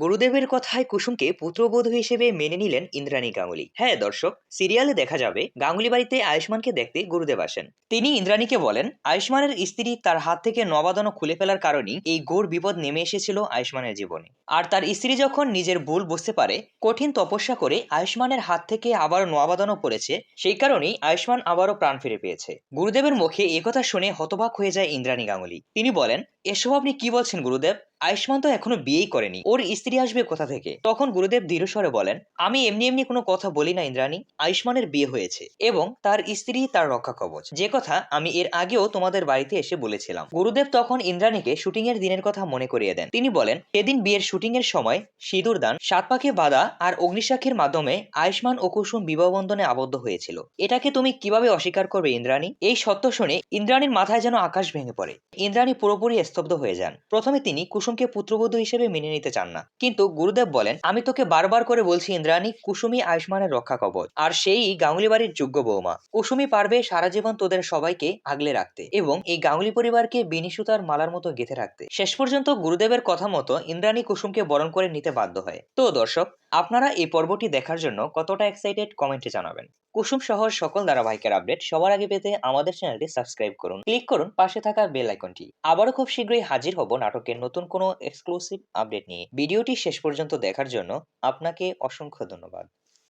গুরুদেবের কথায় কুসুমকে পুত্রবধূ হিসেবে মেনে নিলেন ইন্দ্রাণী গাঙ্গুলি। হ্যাঁ দর্শক, সিরিয়ালে দেখা যাবে, গাঙ্গুলি বাড়িতে আয়ুষ্মানকে দেখতে গুরুদেব আসেন। তিনি ইন্দ্রাণীকে বলেন, আয়ুষ্মানের স্ত্রী তার হাত থেকে নবাদনও খুলে ফেলার কারণেই এই ঘোর বিপদ নেমে এসেছিল আয়ুষ্মানের জীবনে। আর তার স্ত্রী যখন নিজের ভুল বুঝতে পারে, কঠিন তপস্যা করে আয়ুষ্মানের হাত থেকে আবার নোয়াবাদনও পড়েছে, সেই কারণেই আয়ুষ্মান আবারও প্রাণ ফিরে পেয়েছে। গুরুদেবের মুখে একথা শুনে হতবাক হয়ে যায় ইন্দ্রাণী গাঙ্গুলি। তিনি বলেন, এসব আপনি কি বলছেন গুরুদেব? আয়ুষ্মান তো এখনও বিয়েই করেনি। ওর স্ত্রী আসবে কোথা থেকে? তখন গুরুদেব দৃঢ়স্বরে বলেন, আমি এমনি এমনি কোনো কথা বলি না, ইন্দ্রাণী। আয়ুষ্মানের বিয়ে হয়েছে এবং তার স্ত্রী তার রক্ষা কবচ। যে কথা আমি এর আগেও তোমাদের বাড়িতে এসে বলেছিলাম। গুরুদেব তখন ইন্দ্রাণীকে শুটিং এর দিনের কথা মনে করিয়ে দেন। তিনি বলেন, সেদিন বিয়ের শুটিং এর সময় সিঁদুর দান, সাত পাখি বাঁধা আর অগ্নিসাক্ষীর মাধ্যমে আয়ুষ্মান ও কুসুম বিবাহ বন্ধনে আবদ্ধ হয়েছিল। এটাকে তুমি কীভাবে অস্বীকার করবে, ইন্দ্রাণী? এই সত্য শুনে ইন্দ্রাণীর মাথায় যেন আকাশ ভেঙে পড়ে। ইন্দ্রাণী পুরোপুরি স্তব্ধ হয়ে যান। প্রথমে তিনি কুসুমকে পুত্রবধূ হিসেবে মেনে নিতে চান না। কিন্তু গুরুদেব বলেন, আমি তোকে বারবার করে বলছি, ইন্দ্রাণী কুসুমি আয়ুষ্মানের রক্ষা কবচ, আর সেই গাঙ্গুলি বাড়ির যোগ্য বৌমা। কুসুমি পারবে সারা জীবন তোদের সবাইকে আগলে রাখতে এবং এই গাঙ্গুলি পরিবারকে বিনিসুতার মালার মতো গেঁথে রাখতে। শেষ পর্যন্ত গুরুদেবের কথা মতো ইন্দ্রাণী কুসুমকে বরণ করে নিতে বাধ্য হয়। তো দর্শক, আপনারা এই পর্বটি দেখার জন্য কতটা এক্সাইটেড কমেন্টে জানাবেন। কুসুম সহ সকল ধারাবাহিকের আপডেট সবার আগে পেতে আমাদের চ্যানেলটি সাবস্ক্রাইব করুন। ক্লিক করুন পাশে থাকা বেল আইকনটি। আবারও খুব শীঘ্রই হাজির হব নাটকের নতুন কোনো এক্সক্লুসিভ আপডেট নিয়ে। ভিডিওটি শেষ পর্যন্ত দেখার জন্য আপনাকে অসংখ্য ধন্যবাদ।